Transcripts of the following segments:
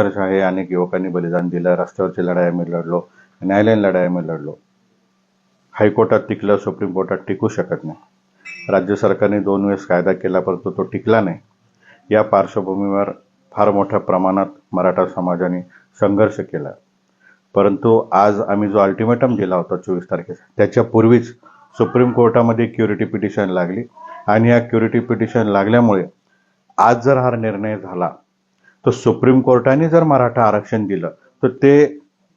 संघर्ष आहे अनेक युवकांनी बलिदान दिलं रस्त्यावरची लढाई आम्ही लढलो न्यायालयीन लढाई आम्ही लढलो. हायकोर्टात टिकलं सुप्रीम कोर्टात टिकू शकत नाही. राज्य सरकारने दोन वेळेस कायदा केला परंतु तो टिकला नाही. या पार्श्वभूमीवर फार मोठ्या प्रमाणात मराठा समाजाने संघर्ष केला. परंतु आज आम्ही जो अल्टिमेटम दिला होता चोवीस तारखेचा त्याच्यापूर्वीच सुप्रीम कोर्टामध्ये क्युरिटी पिटिशन लागली. आणि या क्युरिटी पिटिशन लागल्यामुळे आज जर हा निर्णय झाला तर सुप्रीम कोर्टाने जर मराठा आरक्षण दिलं तर ते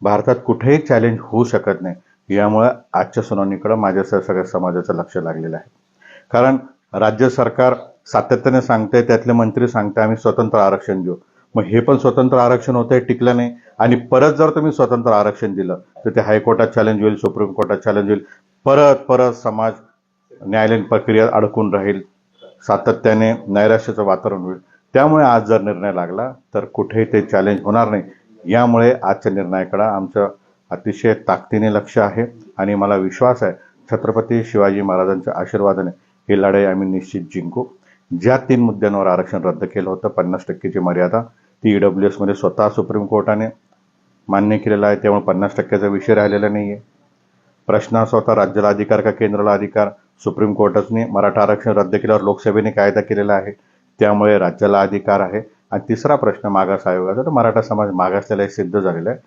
भारतात कुठेही चॅलेंज होऊ शकत नाही. यामुळे आजच्या सुनावणीकडे माझ्या सगळ्या समाजाचं लक्ष लागलेलं आहे. कारण राज्य सरकार सातत्याने सांगते त्यातले मंत्री सांगते आम्ही स्वतंत्र आरक्षण देऊ. मग हे पण स्वतंत्र आरक्षण होतंय टिकलं नाही. आणि परत जर तुम्ही स्वतंत्र आरक्षण दिलं तर ते हायकोर्टात चॅलेंज होईल सुप्रीम कोर्टात चॅलेंज होईल. परत परत समाज न्यायालयीन प्रक्रिया अडकून राहील. सातत्याने नैराश्याचं वातावरण होईल. त्यामुळे आज जर निर्णय लागला तर कुठेही ते चॅलेंज होणार नाही. यामुळे आजच्या निर्णयाकडं आमचं अतिशय ताकदीने लक्ष आहे आणि मला विश्वास आहे छत्रपती शिवाजी महाराजांच्या आशीर्वादाने ही लढाई आम्ही निश्चित जिंकू. ज्या तीन मुद्द्यांवर आरक्षण रद्द केलं होतं पन्नास टक्केची मर्यादा ती ईडब्ल्यू एसमध्ये स्वतः सुप्रीम कोर्टाने मान्य केलेला आहे त्यामुळे पन्नास टक्क्याचा विषय राहिलेला नाही आहे प्रश्न असा होता राज्याला अधिकार का केंद्राला अधिकार? सुप्रीम कोर्टाने मराठा आरक्षण रद्द केल्यावर लोकसभेने कायदा केलेला आहे. त्यामुळे राज्याला अधिकार आहे. आणि तिसरा प्रश्न मागास आयोगाचा तर मराठा समाज मागासलेला सिद्ध झालेला आहे.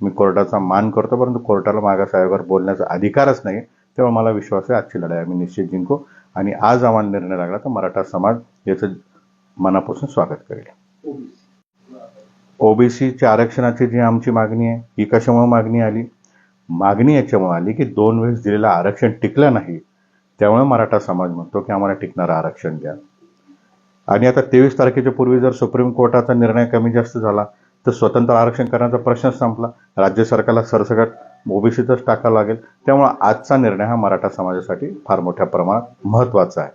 मी कोर्टाचा मान करतो परंतु कोर्टाला मागास आयोगावर बोलण्याचा अधिकारच नाही तेव्हा मला विश्वास आहे आजची लढाई आम्ही निश्चित जिंकू. आणि आज आम्हाला निर्णय लागला तर मराठा समाज याचं मनापासून स्वागत करेल. ओबीसीच्या आरक्षणाची जी आमची मागणी आहे ही कशामुळे मागणी आली? मागणी याच्यामुळे आली की दोन वेळेस दिलेलं आरक्षण टिकलं नाही त्यामुळे मराठा समाज म्हणतो की आम्हाला टिकणारं आरक्षण द्या. आणि आता तेवीस तारखेच्या पूर्वी जर सुप्रीम कोर्टाचा निर्णय कमी जास्त झाला तर स्वतंत्र आरक्षण करण्याचा प्रश्न संपला. राज्य सरकारला सरसकट ओबीसीतच टाकावं लागेल. त्यामुळे आजचा निर्णय हा मराठा समाजासाठी फार मोठ्या प्रमाणात महत्त्वाचा आहे.